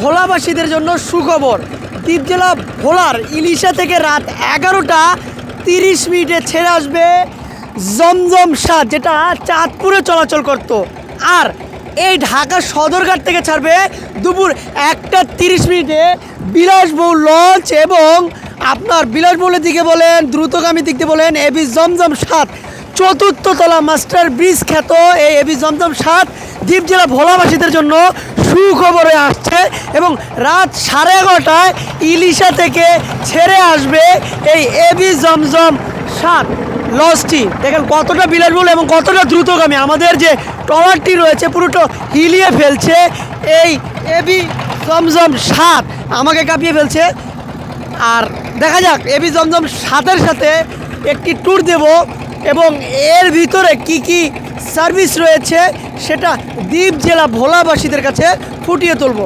ভোলাবাসীদের জন্য সুখবর। দ্বীপ জেলা ভোলার ইলিশা থেকে রাত এগারোটা তিরিশ মিনিটে ছেড়ে আসবে জমজম সাত যেটা চাঁদপুরে চলাচল করত। আর এই ঢাকা সদরঘাট থেকে ছাড়বে দুপুর একটা তিরিশ মিনিটে বিলাসবহুল লঞ্চ এবং আপনার বিলাসবহুলের দিকে বলেন দ্রুতগামী দিক দিয়ে বলেন এবি জমজম সাত চতুর্থ তলা মাস্টার ব্রিজ খ্যাত এই এবি জমজম সাত দ্বীপ জেলা ভোলাবাসীদের জন্য সুখবরে আসছে এবং রাত সাড়ে এগারোটায় ইলিশা থেকে ছেড়ে আসবে এই এবি জমজম সাত লঞ্চটি দেখেন কতটা বিলাসবহুল এবং কতটা দ্রুতগামী। আমাদের যে ট্রলারটি রয়েছে, পুরোটা হিলিয়ে ফেলছে এই এবি জমজম সাত। আমাকে কাঁপিয়ে ফেলছে। আর দেখা যাক, এবি জমজম সাতের সাথে একটি ট্যুর দেব। এবং এর ভিতরে কি কি সার্ভিস রয়েছে সেটা দ্বীপ জেলা ভোলাবাসীদের কাছে ফুটিয়ে তুলব।